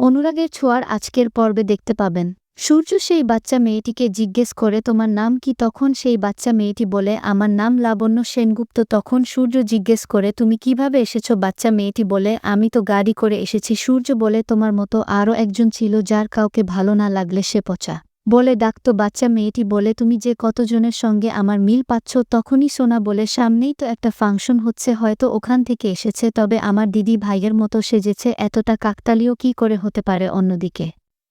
অনুরাগের ছোঁয়ার আজকের পর্বে দেখতে পাবেন। সূর্য সেই বাচ্চা মেয়েটিকে জিজ্ঞেস করে, তোমার নাম কি? তখন সেই বাচ্চা মেয়েটি বলে, আমার নাম লাবণ্য সেনগুপ্ত। তখন সূর্য জিজ্ঞেস করে, তুমি কীভাবে এসেছ? বাচ্চা মেয়েটি বলে, আমি তো গাড়ি করে এসেছি। সূর্য বলে, তোমার মতো আরও একজন ছিল যার কাউকে ভালো না লাগলে সে পচা। বলে ডাকতো বাচ্চা মেয়েটি বলে, তুমি যে কতজনের সঙ্গে আমার মিল পাচ্ছ তখনই সোনা বলে, সামনেই তো একটা ফাংশন হচ্ছে, হয়তো ওখান থেকে এসেছে, তবে আমার দিদি ভাইয়ের মতো সেজেছে, এতটা কাকতালীয় কি করে হতে পারে অন্যদিকে?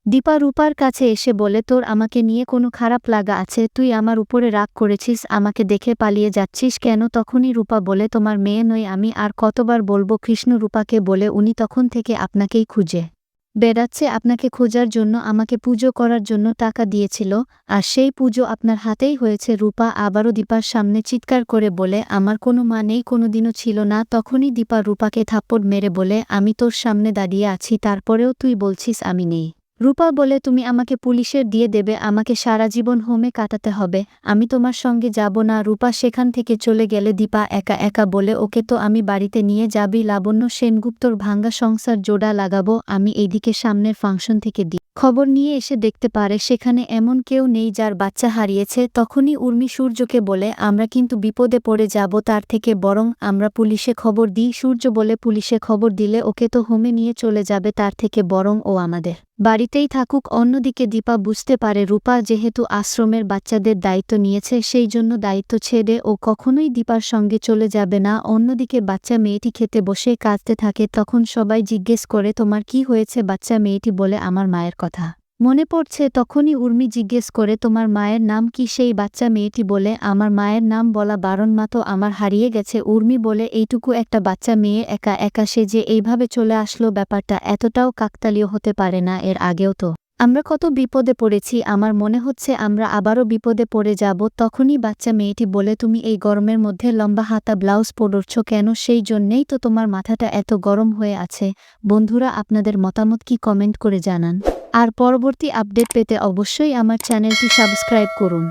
দীপা রূপার কাছে এসে বলে, তোর আমাকে নিয়ে কোনো খারাপ লাগা আছে, তুই আমার উপরে রাগ করেছিস, আমাকে দেখে পালিয়ে যাচ্ছিস কেন? তখনই রূপা বলে, তোমার মেয়ে নই, আমি আর কতবার বলব কৃষ্ণ রূপাকে বলে, উনি তখন থেকে আপনাকেই খুঁজে। বেড়াচ্ছে, আপনাকে খোঁজার জন্য, আমাকে পুজো করার জন্য টাকা দিয়েছিল, আর সেই পুজো আপনার হাতেই হয়েছে। রূপা আবারও দীপার সামনে চিৎকার করে বলে, আমার কোনো মা নেই, কোনোদিনও ছিল না। তখনই দীপা রূপাকে থাপ্পড় মেরে বলে, আমি তোর সামনে দাঁড়িয়ে আছি, তারপরেও তুই বলছিস আমি নেই। রূপা বলে, তুমি আমাকে পুলিশের দিয়ে দেবে, আমাকে সারা জীবন হোমে কাটাতে হবে। আমি তোমার সঙ্গে যাব না। রূপা সেখান থেকে চলে গেলে দীপা একা একা বলে, ওকে তো আমি বাড়িতে নিয়ে যাবি, লাবণ্য সেনগুপ্তর ভাঙ্গা সংসার জোড়া লাগাবো, আমি এইদিকে সামনের ফাংশন থেকে দিই খবর নিয়ে এসে দেখতে পারে, সেখানে এমন কেউ নেই যার বাচ্চা হারিয়েছে। তখনই উর্মি সূর্যকে বলে, আমরা কিন্তু বিপদে পড়ে যাব, তার থেকে বরং আমরা পুলিশে খবর দিই। সূর্য বলে, পুলিশে খবর দিলে ওকে তো হোমে নিয়ে চলে যাবে, তার থেকে বরং ও আমাদের। বাড়িতেই থাকুক। অন্যদিকে দীপা বুঝতে পারে, রূপা যেহেতু আশ্রমের বাচ্চাদের দায়িত্ব নিয়েছে, সেই জন্য দায়িত্ব ছেড়ে ও কখনোই দীপার সঙ্গে চলে যাবে না। অন্যদিকে বাচ্চা মেয়েটি খেতে বসে কাঁদতে থাকে, তখন সবাই জিজ্ঞেস করে, তোমার কি হয়েছে বাচ্চা মেয়েটি? বলে, আমার মায়ের কথা। মনে পড়ছে তখনই উর্মি জিজ্ঞেস করে, তোমার মায়ের নাম কি? সেই বাচ্চা মেয়েটি বলে, আমার মায়ের নাম বলা বারণ মা তো আমার হারিয়ে গেছে। উর্মি বলে, এইটুকু একটা বাচ্চা মেয়ে, একা একা সে যে এইভাবে চলে আসলো ব্যাপারটা এতটাও কাকতালীয় হতে পারে না এর আগেও তো। আমরা কত বিপদে পড়েছি, আমার মনে হচ্ছে আমরা আবারও বিপদে পড়ে যাব। তখনই বাচ্চা মেয়েটি বলে, তুমি এই গরমের মধ্যে লম্বা হাতা ব্লাউজ পরছ কেন? সেই জন্যেই তো তোমার মাথাটা এত গরম হয়ে আছে। বন্ধুরা, আপনাদের মতামত কি কমেন্ট করে জানান। আর পরবর্তী আপডেট পেতে অবশ্যই আমার চ্যানেলটি সাবস্ক্রাইব করুন।